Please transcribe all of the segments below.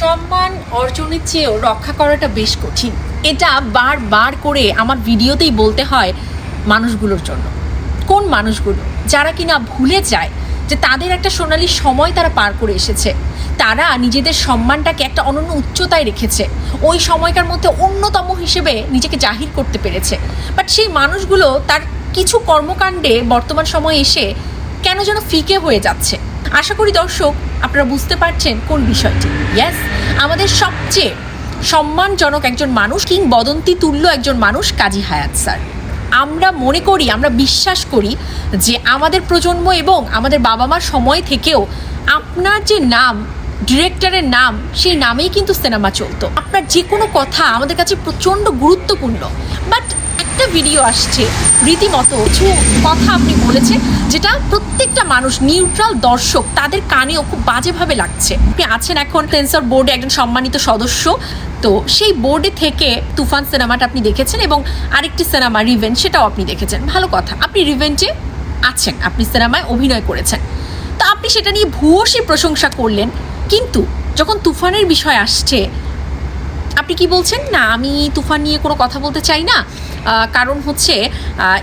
সম্মান অর্জনের চেয়েও রক্ষা করাটা বেশ কঠিন। এটা বারবার করে আমার ভিডিওতেই বলতে হয় মানুষগুলোর জন্য। কোন মানুষগুলো? যারা কিনা ভুলে যায় যে তাদের একটা সোনালি সময় তারা পার করে এসেছে। তারা নিজেদের সম্মানটাকে একটা অনন্য উচ্চতায় রেখেছে। ওই সময়কার মধ্যে অন্যতম হিসেবে নিজেকে জাহির করতে পেরেছে। বাট সেই মানুষগুলো তার কিছু কর্মকাণ্ডে বর্তমান সময়ে এসে কেন যেন ফিকে হয়ে যাচ্ছে। আশা করি দর্শক, আপনারা বুঝতে পারছেন কোন বিষয়টি। ইয়েস আমাদের সবচেয়ে সম্মানজনক একজন মানুষ কিংবদন্তি তুল্য একজন মানুষ কাজী হায়াত স্যার। আমরা মনে করি, আমরা বিশ্বাস করি যে আমাদের প্রজন্ম এবং আমাদের বাবা মার সময় থেকেও আপনার যে নাম, ডিরেক্টরের নাম, সেই নামেই কিন্তু সিনেমা চলতো। আপনার যে কোনো কথা আমাদের কাছে প্রচণ্ড গুরুত্বপূর্ণ। বাট একটা ভিডিও আসছে। রীতিমতো কিছু কথা আপনি বলেছেন, যেটা প্রত্যেকটা মানুষ নিউট্রাল দর্শক, তাদের কানেও খুব বাজেভাবে লাগছে। আপনি আছেন এখন সেন্সর বোর্ডে একজন সম্মানিত সদস্য, তো সেই বোর্ডে থেকে তুফান সিনেমাটা আপনি দেখেছেন এবং আরেকটি সিনেমা রিভেন্ট সেটাও আপনি দেখেছেন। ভালো কথা। আপনি রিভেন্টে আছেন, আপনি সিনেমায় অভিনয় করেছেন। তা আপনি সেটা নিয়ে ভূয়সী প্রশংসা করলেন, কিন্তু যখন তুফানের বিষয় আসছে, আপনি কি বলছেন, না, আমি তুফান নিয়ে কোনো কথা বলতে চাই না কারণ হচ্ছে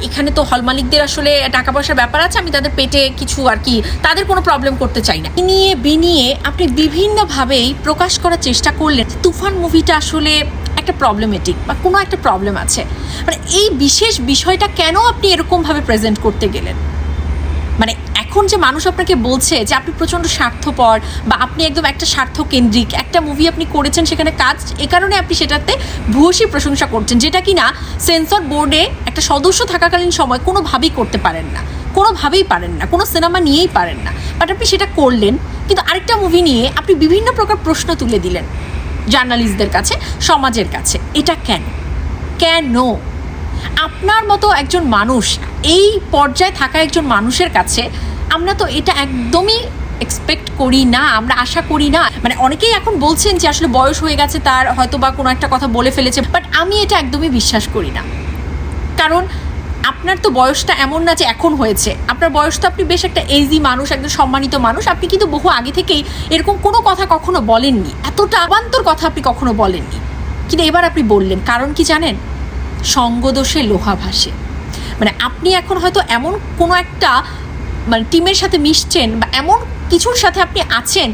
এখানে তো হল মালিকদের আসলে টাকা পয়সার ব্যাপার আছে, আমি তাদের পেটে কিছু আর কি, তাদের কোনো প্রবলেম করতে চাই না। নিয়ে বিনিয়ে আপনি বিভিন্নভাবেই প্রকাশ করার চেষ্টা করলেন তুফান মুভিটা আসলে একটা প্রবলেমেটিক বা কোনো একটা প্রবলেম আছে। মানে এই বিশেষ বিষয়টা কেন আপনি এরকমভাবে প্রেজেন্ট করতে গেলেন? মানে এখন যে মানুষ আপনাকে বলছে যে আপনি প্রচণ্ড স্বার্থপর বা আপনি একদম একটা স্বার্থ কেন্দ্রিক একটা মুভি আপনি করেছেন সেখানে কাজ, এ কারণে আপনি সেটাতে ভূয়সী প্রশংসা করছেন, যেটা কি না সেন্সর বোর্ডে একটা সদস্য থাকাকালীন সময় কোনোভাবেই করতে পারেন না, কোনোভাবেই পারেন না, কোনো সিনেমা নিয়েই পারেন না। বাট আপনি সেটা করলেন, কিন্তু আরেকটা মুভি নিয়ে আপনি বিভিন্ন প্রকার প্রশ্ন তুলে দিলেন জার্নালিস্টদের কাছে, সমাজের কাছে, এটা কেন? কেন? আপনার মতো একজন মানুষ এই পর্যায়ে থাকা একজন মানুষের কাছে আমরা তো এটা একদমই এক্সপেক্ট করি না, আমরা আশা করি না। মানে অনেকেই এখন বলছেন যে আসলে বয়স হয়ে গেছে, তার হয়তো বা কোনো একটা কথা বলে ফেলেছে বাট আমি এটা একদমই বিশ্বাস করি না। কারণ আপনার তো বয়সটা এমন না যে এখন হয়েছে। আপনার বয়স তো আপনি বেশ একটা এজি মানুষ, একজন সম্মানিত মানুষ, আপনি কিন্তু বহু আগে থেকেই এরকম কোনো কথা কখনো বলেননি। এতটা আবান্তর কথা আপনি কখনো বলেননি। কিন্তু এবার আপনি বললেন, কারণ কি জানেন? সঙ্গদোষে লোহা ভাসে। মানে আপনি এখন হয়তো এমন কোনো একটা মানে টিমের সাথে মিশছেন বা এমন কিছুর সাথে আপনি আছেন,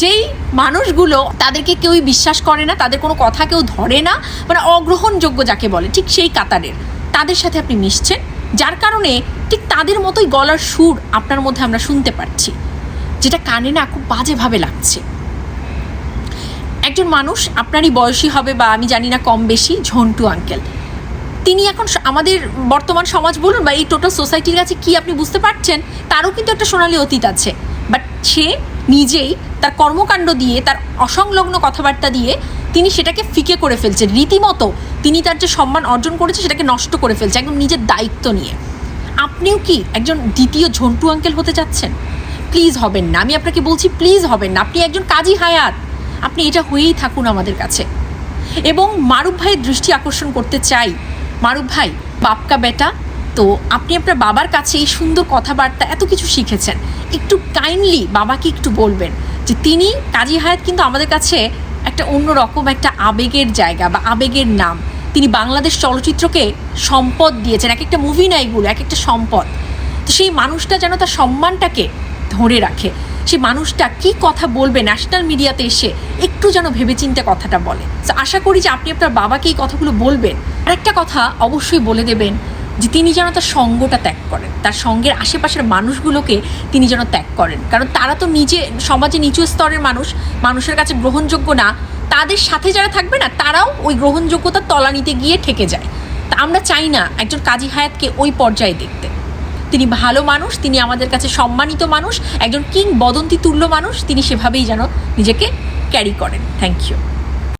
যেই মানুষগুলো তাদেরকে কেউই বিশ্বাস করে না, তাদের কোনো কথা কেউ ধরে না মানে অগ্রহণযোগ্য যাকে বলে, ঠিক সেই কাতারের, তাদের সাথে আপনি মিশছেন, যার কারণে ঠিক তাদের মতোই গলার সুর আপনার মধ্যে আমরা শুনতে পাচ্ছি, যেটা কানে না খুব বাজেভাবে লাগছে। একজন মানুষ, আপনারই বয়সী হবে বা আমি জানি না কম বেশি, ঝন্টু আঙ্কেল তিনি এখন আমাদের বর্তমান সমাজ বলুন বা এই টোটাল সোসাইটির কাছে কি আপনি বুঝতে পারছেন, তারও কিন্তু একটা সোনালি অতীত আছে। বাট সে নিজেই তার কর্মকাণ্ড দিয়ে, তার অসংলগ্ন কথাবার্তা দিয়ে তিনি সেটাকে ফিকে করে ফেলছেন। রীতিমতো তিনি তার যে সম্মান অর্জন করেছে, সেটাকে নষ্ট করে ফেলছে একদম নিজের দায়িত্ব নিয়ে। আপনিও কি একজন দ্বিতীয় ঝন্টু আঙ্কেল হতে চাচ্ছেন? প্লিজ হবেন না। আমি আপনাকে বলছি প্লিজ হবেন না। আপনি একজন কাজী হায়াত। আপনি এটা হয়েই থাকুন আমাদের কাছে। এবং মারুফ ভাইয়ের দৃষ্টি আকর্ষণ করতে চাই। মারুফ ভাই, বাপকা বেটা। তো আপনি আপনার বাবার কাছে এই সুন্দর কথাবার্তা এত কিছু শিখেছেন। একটু কাইন্ডলি বাবাকে একটু বলবেন যে তিনি কাজী হায়াত কিন্তু আমাদের কাছে একটা অন্যরকম একটা আবেগের জায়গা বা আবেগের নাম। তিনি বাংলাদেশ চলচ্চিত্রকে সম্পদ দিয়েছেন, এক একটা মুভি নাইগুলো এক একটা সম্পদ। তো সেই মানুষটা যেন তার সম্মানটাকে ধরে রাখে। সেই মানুষটা কি কথা বলবে ন্যাশনাল মিডিয়াতে এসে একটু যেন ভেবেচিন্তে কথাটা বলে। আশা করি যে আপনি আপনার বাবাকে এই কথাগুলো বলবেন। আর একটা কথা অবশ্যই বলে দেবেন যে তিনি যেন তার সঙ্গটা ত্যাগ করেন। তার সঙ্গের আশেপাশের মানুষগুলোকে তিনি যেন ত্যাগ করেন। কারণ তারা তো নিজে, সমাজে নিচু স্তরের মানুষ, মানুষের কাছে গ্রহণযোগ্য না। তাদের সাথে যারা থাকবে না, তারাও ওই গ্রহণযোগ্যতার তলানিতে গিয়ে ঠেকে যায়। তা আমরা চাই না একজন কাজী হায়াতকে ওই পর্যায়ে দেখতে। তিনি ভালো মানুষ, তিনি আমাদের কাছে সম্মানিত মানুষ, একজন কিং বদন্তি তুল্য মানুষ, তিনি সেভাবেই যেন নিজেকে ক্যারি করেন। Thank you